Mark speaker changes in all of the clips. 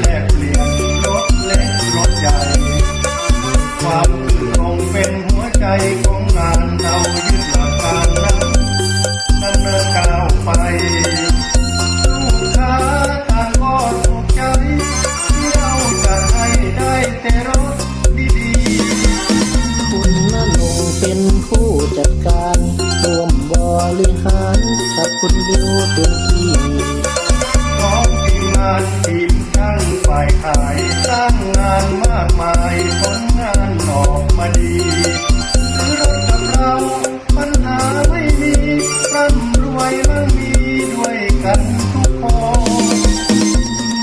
Speaker 1: แลกเปลี่ยนรถเล็กรถใหญ่ ความคือคงเป็นหัวใจของงานเรายึดหลักกานั้นำเก้าไปลูค้าต่างก็ถูกใจเราจะให้ได้แต่รถดี
Speaker 2: คุณนนงเป็นผู้จัดการรวมบริหารกับคุณบิวเป็น
Speaker 1: ขายสร้างงานมากมายผลงานออกมาดีซื้อรถกับเราปัญหาไม่มีร่ำรวยมั่งมีด้วยกันทุกคน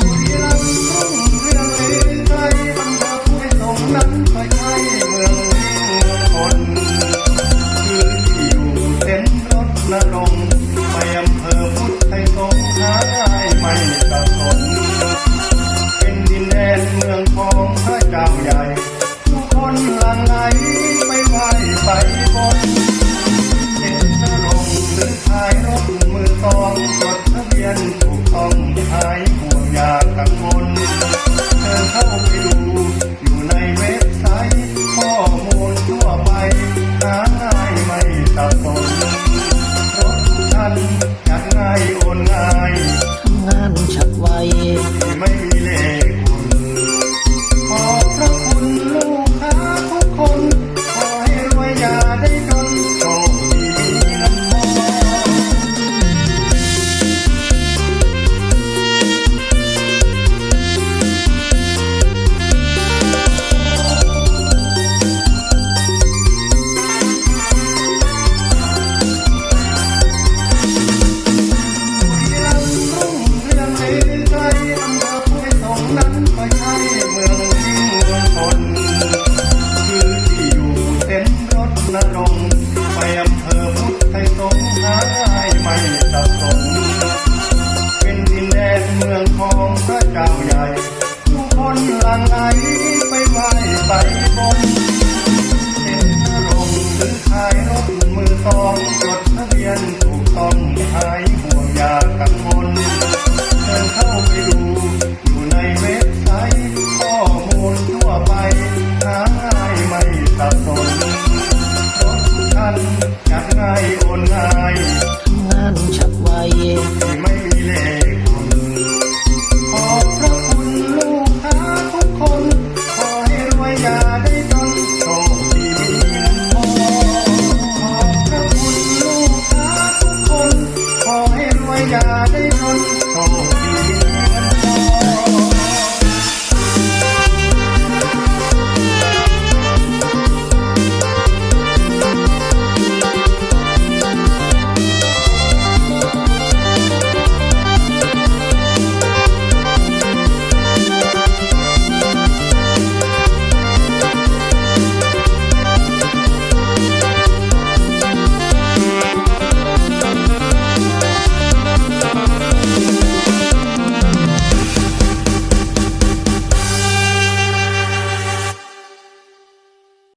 Speaker 1: รีรัมรุ่งเรืองลือใจบรราตรงนั้นไม่ใช่เมืองเมืคนคืออยู่เต็นรถรงค์ไม่ยำ Talk